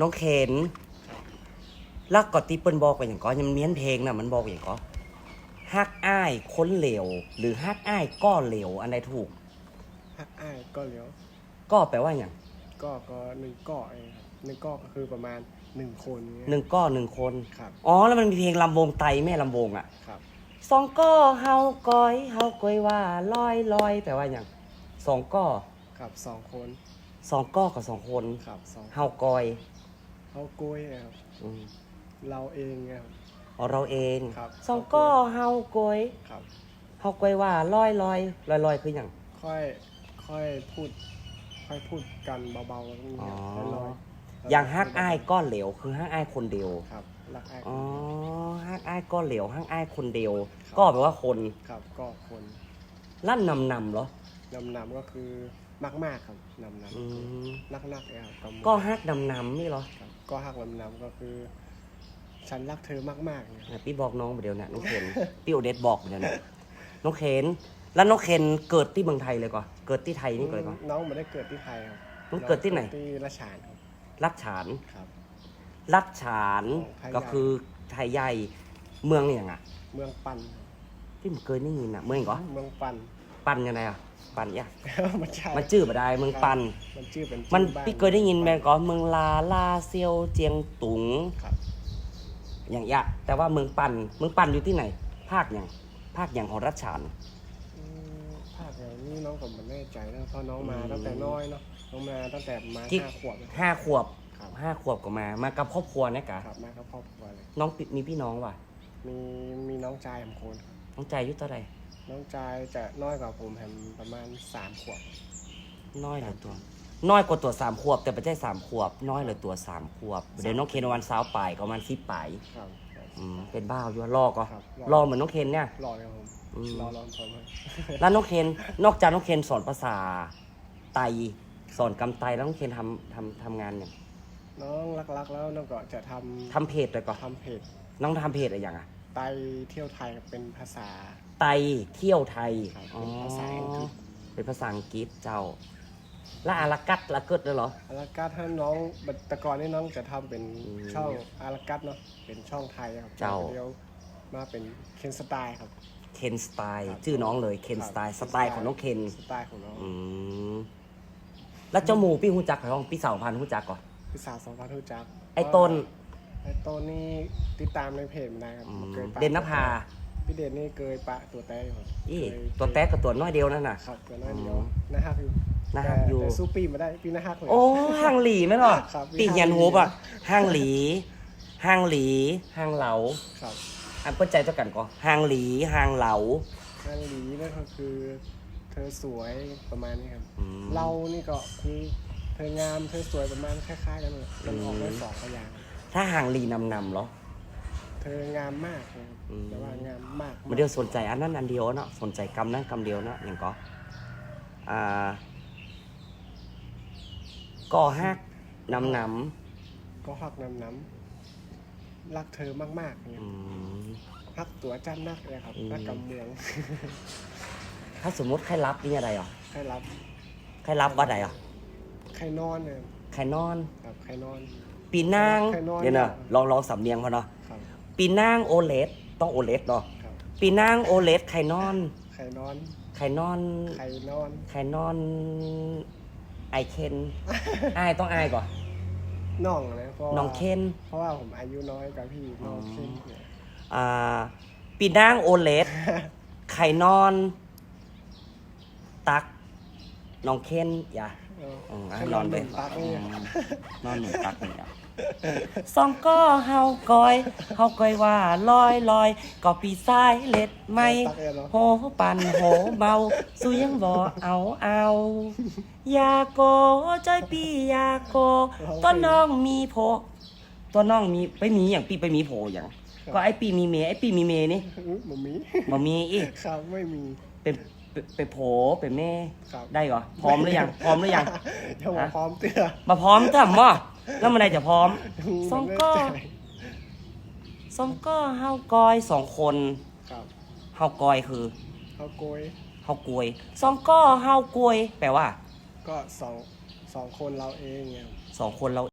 น้องเคนลักกอติเปิ้นบอกไปอย่างก็ยังเมียนเพลงน่ะมันบอกอย่างก็ฮักอ้ายคนเหลว หรือฮักอ้ายก็เหลวอันใดถูก ฮักอ้ายก็เลี้ยวก็แปลว่าอย่างก็ก็หนึ่งก้อเองครับหนึ่งก้อก็คือประมาณหนึ่งคนเงี้ยหนึ่งก็หนึ่งคน ครับอ๋อ แล้วมันมีเพลงลำวงไตแม่ลำวงอะครับ สองก็เฮาก้อยเฮาก้อยว่าลอยลอยแปลว่าอย่างสองก็ครับสองคนสองก็กับสองคน ครับสองเฮาก้อย เขากล้วยครับอืมเราเองครับ อ๋อเราเองครับสองก็เฮาก้อยครับ เฮาก้อยว่าลอยลอยลอยลอยคืออย่าง ค่อยค่อยพูด ค่อยพูดกันเบาๆแล้วนี่อ๋อครับลอยๆอย่างฮักอ้ายก้อนเหลวคือฮักอ้ายคนเดียว ครับรักอ้ายอ๋อฮักอ้ายก้อนเหลวฮักอ้ายคนเดียวครับก็แปลว่าคนครับก็คนลั่นนำนำเหรอ นำนำก็คือมากมากๆครับนำนอืมำนักนักๆเนี่ยครับกำมือก็ฮักนำนำนี่เหรอครับก็ฮักนำนำก็คือ ฉันรักเธอมากๆเนี่ยอะพี่บอกน้องไปเดียวเนี่ยน้องเคนพี่โอเดสบอกไปเดียวเนี่ยน้องเคนแล้วน้องเคนเกิดที่เมืองไทยเลยก่อนเกิดที่ไทยนี่ก่อนก่อน น้องไม่ได้เกิดที่ไทยครับน้องเกิดที่ไหน ที่ราชฉานครับรักฉาน ครับ รักฉานไทยใหญ่ ก็คือไทยใหญ่เมืองอย่างอะ เมืองปันครับที่มันเคยได้ยินอะเมืองเหรอเมืองปัน ปันยังไงอะปันยะมันใช่มันจื้อมาได้เมืองปันมันชื่อเป็นมันชื่อบ้าพี่เคยได้ยินแมงก็เมืองลาลาเซียวเจียงตุงครับอย่างเงี้ยแต่ว่าเมืองปันเมืองปันอยู่ที่ไหน ภาคอย่างภาคอย่างของรัชฉานอืมภาคอย่างนี้น้องก็ไม่แน่ใจนะเพราะน้องมาอืมตั้งแต่น้อยเนาะน้องมาตั้งแต่มากิ๊กห้าขวบนะห้าขวบครับห้าขวบก็มา มากับครอบครัวนะกะครับมากับครอบครัวเลยน้องปิมีพี่น้องว่ะมีมีน้องชายสามคนครับน้องใจอายุเท่าไหร่ น้องชายจะน้อยกว่าผมแฮมประมาณสามขวบ น้อยเหลือตัว น้อยกว่าตัวสามขวบ แต่ไม่ใช่สามขวบ น้อยเหลือตัวสามขวบ เดี๋ยวน้องเคนวันสาวป่ายก็ประมันสิบป่ายครับครับ อืมเป็นบ้าวอยู่รอก็ครับรอเหมือนน้องเคนเนี่ย รอเลยครับผมอืม รอรอผมเลยแล้วน้องเคนนอกจากน้องเคนสอนภาษาไตสอนกำไตแล้วน้องเคนทำทำทำงานอย่างน้องรักๆแล้วน้องก็จะทำทำเพจเลยก่อนทำเพจน้องทำเพจอะไรอย่างอะ ไตเที่ยวไทยเป็นภาษาไตเที่ยวไทยครับเป็นภาษาอังกฤษเป็นภาษาอังกฤษเจ้าแล้วอารากัดละเกิดเลยเหรออารากัสถ้าน้องแต่ก่อนนี่น้องจะทำเป็นอืมช่องอารากัสเนาะเป็นช่องไทยครับเจ้า เดียวมาเป็นเคนสไตล์ครับ เคนสไตล์ครับชื่อน้องเลยเคนครับสไตล์สไตล์ของน้องเคนสไตล์ของน้องอืมแล้วเจ้าหมูพี่หูจักของพี่สาวพันธุ์หูจักก่อน พี่สาวสองพันธุจักไอ้ต้น ไอ้ต้นนี่ติดตามในเพจไม่ได้ครับอืมเคยปะเด่นนภา พี่เด่นนี่เคยปะตัวแต้อยู่ครับอีเคยตัวแต๊กกับตัวน้อยเดียวนั่นน่ะ ครับตัวน้อยเดียวอืมหน้าฮักอยู่น่าฮักอยู่ แต่แต่สู้ปีไม่ได้ปีหน้าฮักเลย โอ้ห้างหลีไหมหรอครับปีเหียนหูป่ะห้างหลีห้างหลีห้างเหลา ครับอันเปิดใจเจ้ากันก่อนห้างหลีห้างเหลานางหลีนั่นก็คือ เธอสวยประมาณนี้ครับ อืม เรานี่ก็คือเธองามเธอสวยประมาณคล้ายๆกันเลยมันออกได้อืมสองพยางค์ ถ้าห่างหลีนำนำเหรอ เธองามมากเลยครับอืม แต่ว่างามมากมันเดียวสนใจอันนั้นอันเดียวเนาะสนใจกำนั้นกำเดียวเนาะอย่างก็อ่าก่อฮักนำนก็ฮักน้ำน้ำรักเธอมากๆำเนี่ยอืม รักตัวจ้ำนักเลยครับอืม รักกำเมืองถ้าสมมติใครรับนี่อะไรอะใครรับใครรับว่าใดอะใครนอนเนี่ยใครนอนครับใครนอน ปีนางใครนอนเดี๋ยวนะเนี่ยลองลองสำเนียงพอเนาะครับปีนางโอเลสต้องโอเลสเนาะครับปีนางโอเลสใครนอนใครนอนใครนอนใครนอนใครนอน ไอเคนอายต้องอายก่อนน้องนะเพราะว่าน้องเคนเพราะว่าผมอายุน้อยกว่าพี่น้องเคนเนี่ยอ่าปีนางโอเลสไข่นอน ตักน้องเคนอย่า เอออืมใครนอนไปหงตักเนี่ยนอนหนึ่งตักหนึ่งอะสองก็เฮากอย เฮากอยว่าลอยลอยก็ปีซ้ายเล็ดไม่ตักเองเหรอโหปันโหเมาสู้ยังบ่เอาเอาอยาโกจ้อยปีอยาโกต้นน้องมีโพต้นน้องมีไปมีอย่างปีไปมีโพอย่างก็ไอปีมีเมไอปีมีเมนี่อื้อหมมีบ่มีอีกครับไม่มีเป็น เป็นเป็นโผเป็นแม่ครับ ได้เหรอพร้อมหรือยังพร้อมหรือยัง ยังบ่ฮะพร้อมเตื้อมาพร้อมทำบ่แล้วมันไหนจะพร้อม สองก้อไม่แน่ใจสองก็เฮากอยสองคนครับเฮากอยคือเขาโกยเฮากวยสองก็เฮากวยแปลว่าก็สองสองคนเราเองไงสองคนเรา